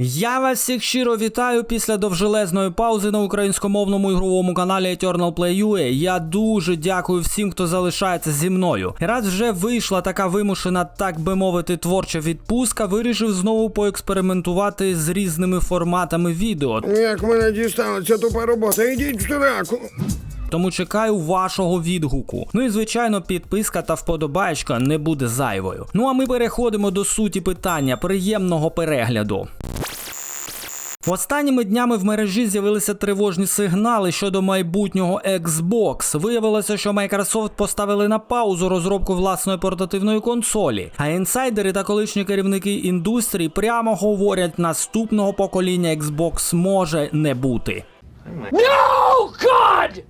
Я вас всіх щиро вітаю після довжелезної паузи на українськомовному ігровому каналі Eternal Play UA. Я дуже дякую всім, хто залишається зі мною. Раз вже вийшла така вимушена, так би мовити, творча відпустка, вирішив знову поекспериментувати з різними форматами відео. Як мене дістала ця тупа робота, ідіть в сраку. Тому чекаю вашого відгуку. Ну і звичайно, підписка та вподобаєчка не буде зайвою. Ну а ми переходимо до суті питання. Приємного перегляду. Останніми днями в мережі з'явилися тривожні сигнали щодо майбутнього Xbox. Виявилося, що Microsoft поставили на паузу розробку власної портативної консолі. А інсайдери та колишні керівники індустрії прямо говорять, наступного покоління Xbox може не бути. No, God!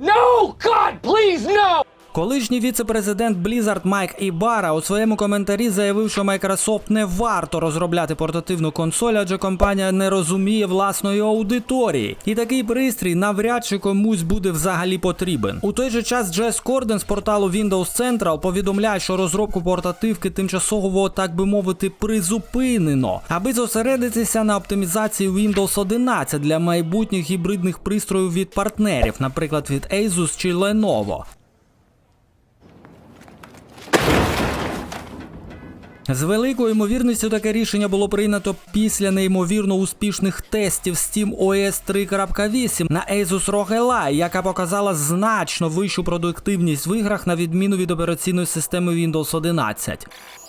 No, God, please, no! Колишній віце-президент Blizzard Майк Ібара у своєму коментарі заявив, що Microsoft не варто розробляти портативну консоль, адже компанія не розуміє власної аудиторії. І такий пристрій навряд чи комусь буде взагалі потрібен. У той же час Джес Корден з порталу Windows Central повідомляє, що розробку портативки тимчасово, так би мовити, призупинено, аби зосередитися на оптимізації Windows 11 для майбутніх гібридних пристроїв від партнерів, наприклад, від Asus чи Lenovo. З великою ймовірністю таке рішення було прийнято після неймовірно успішних тестів Steam OS 3.8 на Asus ROG Ally, яка показала значно вищу продуктивність в іграх на відміну від операційної системи Windows 11.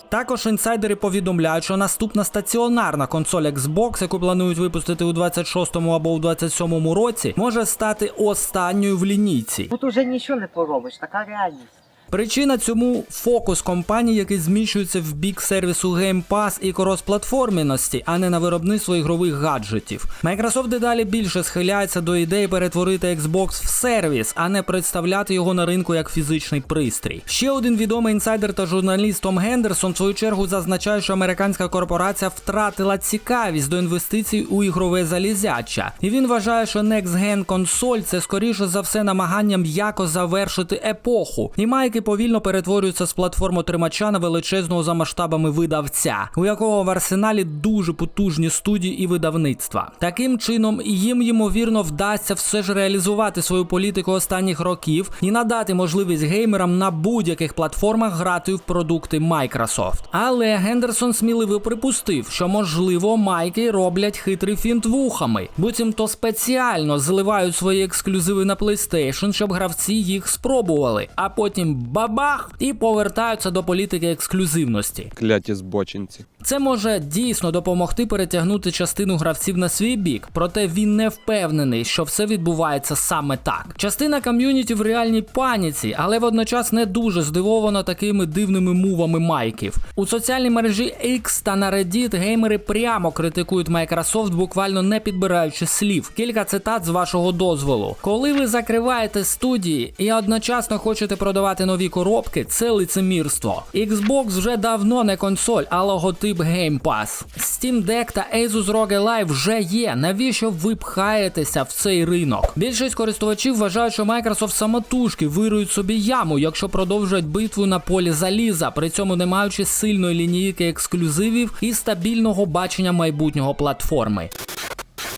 Також інсайдери повідомляють, що наступна стаціонарна консоль Xbox, яку планують випустити у 26-му або у 27-му році, може стати останньою в лінійці. Тут уже нічого не поробиш, така реальність. Причина цьому фокус компаній, який зміщується в бік сервісу Game Pass і кросплатформеності, а не на виробництво ігрових гаджетів. Microsoft дедалі більше схиляється до ідеї перетворити Xbox в сервіс, а не представляти його на ринку як фізичний пристрій. Ще один відомий інсайдер та журналіст Том Гендерсон в свою чергу зазначає, що американська корпорація втратила цікавість до інвестицій у ігрове залізяча. І він вважає, що Next Gen консоль це скоріше за все намагання м'яко завершити епоху. І майки повільно перетворюються з платформотримача на величезного за масштабами видавця, у якого в арсеналі дуже потужні студії і видавництва. Таким чином, їм ймовірно вдасться все ж реалізувати свою політику останніх років і надати можливість геймерам на будь-яких платформах грати в продукти Microsoft. Але Гендерсон сміливо припустив, що можливо майки роблять хитрий фінт вухами, буцімто спеціально зливають свої ексклюзиви на PlayStation, щоб гравці їх спробували, а потім бабах і повертаються до політики ексклюзивності. Кляті збочинці. Це може дійсно допомогти перетягнути частину гравців на свій бік, проте він не впевнений, що все відбувається саме так. Частина ком'юніті в реальній паніці, але водночас не дуже здивована такими дивними мувами майків. У соціальній мережі X та на Reddit геймери прямо критикують Microsoft, буквально не підбираючи слів. Кілька цитат з вашого дозволу. Коли ви закриваєте студії і одночасно хочете продавати нові коробки, це лицемірство. Xbox вже давно не консоль, а логотип Game Pass. Steam Deck та Asus ROG Ally вже є. Навіщо ви пхаєтеся в цей ринок? Більшість користувачів вважають, що Microsoft самотужки вирують собі яму, якщо продовжують битву на полі заліза, при цьому не маючи сильної лінійки ексклюзивів і стабільного бачення майбутнього платформи.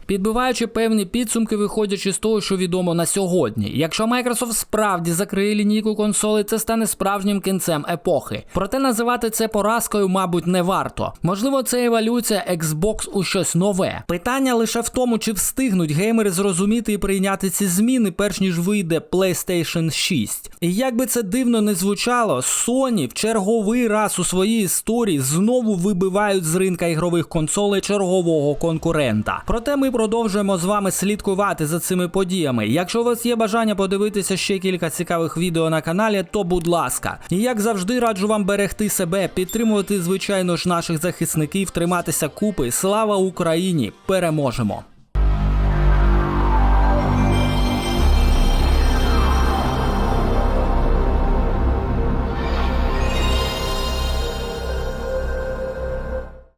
Підбиваючи певні підсумки, виходячи з того, що відомо на сьогодні. Якщо Microsoft справді закриє лінійку консолей, це стане справжнім кінцем епохи. Проте називати це поразкою, мабуть, не варто. Можливо, це еволюція Xbox у щось нове. Питання лише в тому, чи встигнуть геймери зрозуміти і прийняти ці зміни, перш ніж вийде PlayStation 6. І як би це дивно не звучало, Sony в черговий раз у своїй історії знову вибивають з ринка ігрових консолей чергового конкурента. Проте ми продовжуємо з вами слідкувати за цими подіями. Якщо у вас є бажання подивитися ще кілька цікавих відео на каналі, то будь ласка. І як завжди раджу вам берегти себе, підтримувати, звичайно ж, наших захисників, триматися купи. Слава Україні! Переможемо!